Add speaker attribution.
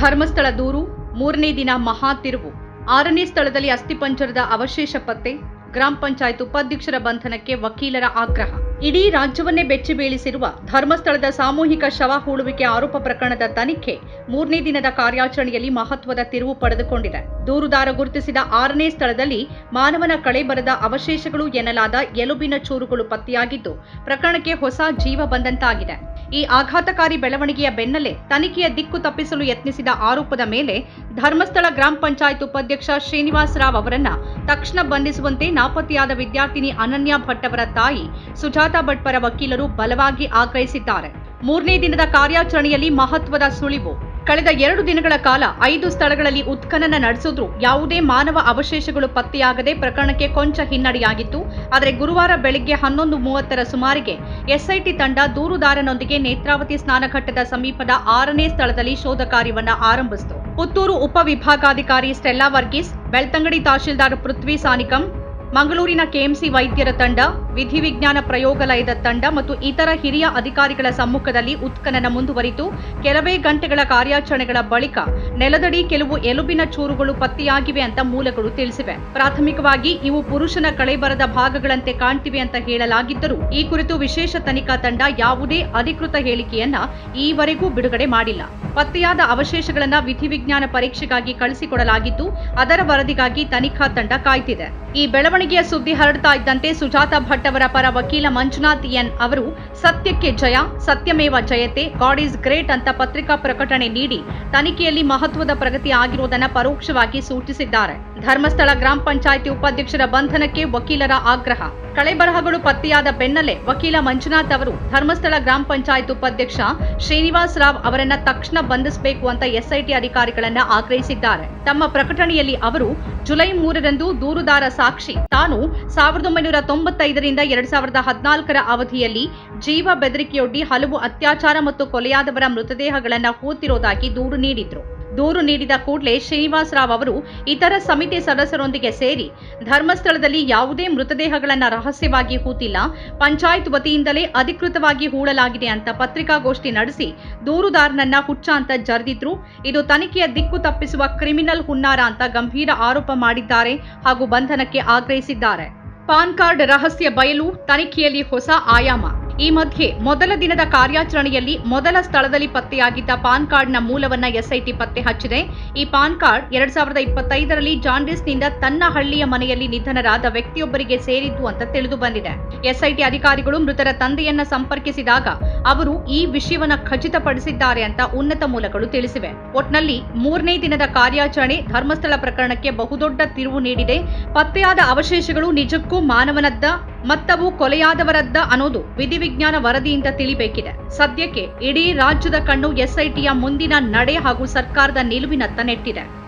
Speaker 1: ಧರ್ಮಸ್ಥಳ ದೂರು, ಮೂರನೇ ದಿನ ಮಹಾ ತಿರುವು. ಆರನೇ ಸ್ಥಳದಲ್ಲಿ ಅಸ್ಥಿಪಂಜರದ ಅವಶೇಷ ಪತ್ತೆ, ಗ್ರಾಮ ಪಂಚಾಯತ್ ಉಪಾಧ್ಯಕ್ಷರ ಬಂಧನಕ್ಕೆ ವಕೀಲರ ಆಗ್ರಹ. ಇಡೀ ರಾಜ್ಯವನ್ನೇ ಬೆಚ್ಚಿ ಬೀಳಿಸಿರುವ ಧರ್ಮಸ್ಥಳದ ಸಾಮೂಹಿಕ ಶವ ಹೂಳುವಿಕೆ ಆರೋಪ ಪ್ರಕರಣದ ತನಿಖೆ ಮೂರನೇ ದಿನದ ಕಾರ್ಯಾಚರಣೆಯಲ್ಲಿ ಮಹತ್ವದ ತಿರುವು ಪಡೆದುಕೊಂಡಿದೆ. ದೂರುದಾರ ಗುರುತಿಸಿದ ಆರನೇ ಸ್ಥಳದಲ್ಲಿ ಮಾನವನ ಕಳೆಬರದ ಅವಶೇಷಗಳು ಎನ್ನಲಾದ ಎಲುಬಿನ ಚೂರುಗಳು ಪತ್ತೆಯಾಗಿದ್ದು, ಪ್ರಕರಣಕ್ಕೆ ಹೊಸ ಜೀವ ಬಂದಂತಾಗಿದೆ. ಈ ಆಘಾತಕಾರಿ ಬೆಳವಣಿಗೆಯ ಬೆನ್ನಲ್ಲೇ ತನಿಖೆಯ ದಿಕ್ಕು ತಪ್ಪಿಸಲು ಯತ್ನಿಸಿದ ಆರೋಪದ ಮೇಲೆ ಧರ್ಮಸ್ಥಳ ಗ್ರಾಮ ಪಂಚಾಯತ್ ಉಪಾಧ್ಯಕ್ಷ ಶ್ರೀನಿವಾಸ ರಾವ್ ಅವರನ್ನ ತಕ್ಷಣ ಬಂಧಿಸುವಂತೆ ನಾಪತ್ತೆಯಾದ ವಿದ್ಯಾರ್ಥಿನಿ ಅನನ್ಯ ಭಟ್ ಅವರ ತಾಯಿ ಸುಜಾತಾ ಭಟ್ ಪರ ವಕೀಲರು ಬಲವಾಗಿ ಆಗ್ರಹಿಸಿದ್ದಾರೆ. ಮೂರನೇ ದಿನದ ಕಾರ್ಯಾಚರಣೆಯಲ್ಲಿ ಮಹತ್ವದ ಸುಳಿವು. ಕಳೆದ ಎರಡು ದಿನಗಳ ಕಾಲ ಐದು ಸ್ಥಳಗಳಲ್ಲಿ ಉತ್ಖನನ ನಡೆಸಿದ್ರು. ಯಾವುದೇ ಮಾನವ ಅವಶೇಷಗಳು ಪತ್ತೆಯಾಗದೆ ಪ್ರಕರಣಕ್ಕೆ ಕೊಂಚ ಹಿನ್ನಡೆಯಾಗಿತ್ತು. ಆದರೆ ಗುರುವಾರ ಬೆಳಗ್ಗೆ ಹನ್ನೊಂದು ಮೂವತ್ತರ ಸುಮಾರಿಗೆ ಎಸ್ಐಟಿ ತಂಡ ದೂರುದಾರನೊಂದಿಗೆ ನೇತ್ರಾವತಿ ಸ್ನಾನಘಟ್ಟದ ಸಮೀಪದ ಆರನೇ ಸ್ಥಳದಲ್ಲಿ ಶೋಧ ಕಾರ್ಯವನ್ನು ಆರಂಭಿಸಿತು. ಪುತ್ತೂರು ಉಪವಿಭಾಗಾಧಿಕಾರಿ ಸ್ಟೆಲ್ಲಾ ವರ್ಗೀಸ್, ಬೆಳ್ತಂಗಡಿ ತಹಶೀಲ್ದಾರ್ ಪೃಥ್ವಿ ಸಾನಿಕಂ ಮಂಗಳೂರಿನ ಕೆಎಂಸಿ ವೈದ್ಯರ ತಂಡ, ವಿಧಿವಿಜ್ಞಾನ ಪ್ರಯೋಗಾಲಯದ ತಂಡ ಮತ್ತು ಇತರ ಹಿರಿಯ ಅಧಿಕಾರಿಗಳ ಸಮ್ಮುಖದಲ್ಲಿ ಉತ್ಖನನ ಮುಂದುವರಿತು. ಕೆಲವೇ ಗಂಟೆಗಳ ಕಾರ್ಯಾಚರಣೆಗಳ ಬಳಿಕ ನೆಲದಡಿ ಕೆಲವು ಎಲುಬಿನ ಚೂರುಗಳು ಪತ್ತೆಯಾಗಿವೆ ಅಂತ ಮೂಲಗಳು ತಿಳಿಸಿವೆ. ಪ್ರಾಥಮಿಕವಾಗಿ ಇವು ಪುರುಷನ ಕಳೆಬರದ ಭಾಗಗಳಂತೆ ಕಾಣ್ತಿವೆ ಅಂತ ಹೇಳಲಾಗಿದ್ದರೂ, ಈ ಕುರಿತು ವಿಶೇಷ ತನಿಖಾ ತಂಡ ಯಾವುದೇ ಅಧಿಕೃತ ಹೇಳಿಕೆಯನ್ನ ಈವರೆಗೂ ಬಿಡುಗಡೆ ಮಾಡಿಲ್ಲ. ಪತ್ತೆಯಾದ ಅವಶೇಷಗಳನ್ನ ವಿಧಿವಿಜ್ಞಾನ ಪರೀಕ್ಷೆಗಾಗಿ ಕಳಿಸಿಕೊಡಲಾಗಿದ್ದು ಅದರ ವರದಿಗಾಗಿ ತನಿಖಾ ತಂಡ ಕಾಯ್ತಿದೆ. ಈ ಬೆಳವಣಿಗೆಯ ಸುದ್ದಿ ಹರಡ್ತಾ ಇದ್ದಂತೆ ಸುಜಾತಾ ಭಟ್ ಅವರ ಪರ ವಕೀಲ ಮಂಜುನಾಥ್ ಎನ್ ಅವರು, ಸತ್ಯಕ್ಕೆ ಜಯ, ಸತ್ಯಮೇವ ಜಯತೆ, ಗಾಡ್ ಈಸ್ ಗ್ರೇಟ್ ಅಂತ ಪತ್ರಿಕಾ ಪ್ರಕಟಣೆ ನೀಡಿ ತನಿಖೆಯಲ್ಲಿ ಮಹತ್ವದ ಪ್ರಗತಿ ಆಗಿರುವುದನ್ನು ಪರೋಕ್ಷವಾಗಿ ಸೂಚಿಸಿದ್ದಾರೆ. ಧರ್ಮಸ್ಥಳ ಗ್ರಾಮ ಪಂಚಾಯಿತಿ ಉಪಾಧ್ಯಕ್ಷರ ಬಂಧನಕ್ಕೆ ವಕೀಲರ ಆಗ್ರಹ. ಕಳೆಬರಹಗಳು ಪತ್ತೆಯಾದ ಬೆನ್ನಲ್ಲೇ ವಕೀಲ ಮಂಜುನಾಥ್ ಅವರು, ಧರ್ಮಸ್ಥಳ ಗ್ರಾಮ ಪಂಚಾಯತ್ ಉಪಾಧ್ಯಕ್ಷ ಶ್ರೀನಿವಾಸ್ ರಾವ್ ಅವರನ್ನ ತಕ್ಷಣ ಬಂಧಿಸಬೇಕು ಅಂತ ಎಸ್ಐಟಿ ಅಧಿಕಾರಿಗಳನ್ನ ಆಗ್ರಹಿಸಿದ್ದಾರೆ. ತಮ್ಮ ಪ್ರಕಟಣೆಯಲ್ಲಿ ಅವರು, ಜುಲೈ ಮೂರರಂದು ದೂರುದಾರ ಸಾಕ್ಷಿ ತಾನು ಸಾವಿರದ ಒಂಬೈನೂರ ತೊಂಬತ್ತೈದರಿಂದ ಎರಡ್ ಸಾವಿರದ ಹದಿನಾಲ್ಕರ ಅವಧಿಯಲ್ಲಿ ಜೀವ ಬೆದರಿಕೆಯೊಡ್ಡಿ ಹಲವು ಅತ್ಯಾಚಾರ ಮತ್ತು ಕೊಲೆಯಾದವರ ಮೃತದೇಹಗಳನ್ನ ಹೂತಿರೋದಾಗಿ ದೂರು ನೀಡಿದ್ರು. ದೂರು ನೀಡಿದ ಕೂಡಲೇ ಶ್ರೀನಿವಾಸ ರಾವ್ ಅವರು ಇತರ ಸಮಿತಿ ಸದಸ್ಯರೊಂದಿಗೆ ಸೇರಿ ಧರ್ಮಸ್ಥಳದಲ್ಲಿ ಯಾವುದೇ ಮೃತದೇಹಗಳನ್ನು ರಹಸ್ಯವಾಗಿ ಹೂತಿಲ್ಲ, ಪಂಚಾಯತ್ ವತಿಯಿಂದಲೇ ಅಧಿಕೃತವಾಗಿ ಹೂಳಲಾಗಿದೆ ಅಂತ ಪತ್ರಿಕಾಗೋಷ್ಠಿ ನಡೆಸಿ ದೂರುದಾರನನ್ನ ಹುಚ್ಚ ಅಂತ ಜರಿದಿದ್ರು. ಇದು ತನಿಖೆಯ ದಿಕ್ಕು ತಪ್ಪಿಸುವ ಕ್ರಿಮಿನಲ್ ಹುನ್ನಾರ ಅಂತ ಗಂಭೀರ ಆರೋಪ ಮಾಡಿದ್ದಾರೆ ಹಾಗೂ ಬಂಧನಕ್ಕೆ ಆಗ್ರಹಿಸಿದ್ದಾರೆ. ಪಾನ್ ಕಾರ್ಡ್ ರಹಸ್ಯ ಬಯಲು ತನಿಖೆಯಲ್ಲಿ ಹೊಸ ಆಯಾಮ. ಈ ಮಧ್ಯೆ ಮೊದಲ ದಿನದ ಕಾರ್ಯಾಚರಣೆಯಲ್ಲಿ ಮೊದಲ ಸ್ಥಳದಲ್ಲಿ ಪತ್ತೆಯಾಗಿದ್ದ ಪಾನ್ ಕಾರ್ಡ್ನ ಮೂಲವನ್ನ ಎಸ್ಐಟಿ ಪತ್ತೆ ಹಚ್ಚಿದೆ. ಈ ಪಾನ್ ಕಾರ್ಡ್ ಎರಡ್ ಸಾವಿರದ ಇಪ್ಪತ್ತೈದರಲ್ಲಿ ಜಾಂಡಿಸ್ನಿಂದ ತನ್ನ ಹಳ್ಳಿಯ ಮನೆಯಲ್ಲಿ ನಿಧನರಾದ ವ್ಯಕ್ತಿಯೊಬ್ಬರಿಗೆ ಸೇರಿದ್ದು ಅಂತ ತಿಳಿದು ಬಂದಿದೆ. ಎಸ್ಐಟಿ ಅಧಿಕಾರಿಗಳು ಮೃತರ ತಂದೆಯನ್ನ ಸಂಪರ್ಕಿಸಿದಾಗ ಅವರು ಈ ವಿಷಯವನ್ನ ಖಚಿತಪಡಿಸಿದ್ದಾರೆ ಅಂತ ಉನ್ನತ ಮೂಲಗಳು ತಿಳಿಸಿವೆ. ಒಟ್ನಲ್ಲಿ ಮೂರನೇ ದಿನದ ಕಾರ್ಯಾಚರಣೆ ಧರ್ಮಸ್ಥಳ ಪ್ರಕರಣಕ್ಕೆ ಬಹುದೊಡ್ಡ ತಿರುವು ನೀಡಿದೆ. ಪತ್ತೆಯಾದ ಅವಶೇಷಗಳು ನಿಜಕ್ಕೂ ಮಾನವನದ್ದ ಮತ್ತವು ಕೊಲೆಯಾದವರದ್ದ ಅನ್ನೋದು ವಿಧಿವಿಜ್ಞಾನ ವರದಿಯಿಂದ ತಿಳಿಬೇಕಿದೆ. ಸದ್ಯಕ್ಕೆ ಇಡೀ ರಾಜ್ಯದ ಕಣ್ಣು ಎಸ್ಐಟಿಯ ಮುಂದಿನ ನಡೆ ಹಾಗೂ ಸರ್ಕಾರದ ನಿಲುವಿನತ್ತ ನೆಟ್ಟಿದೆ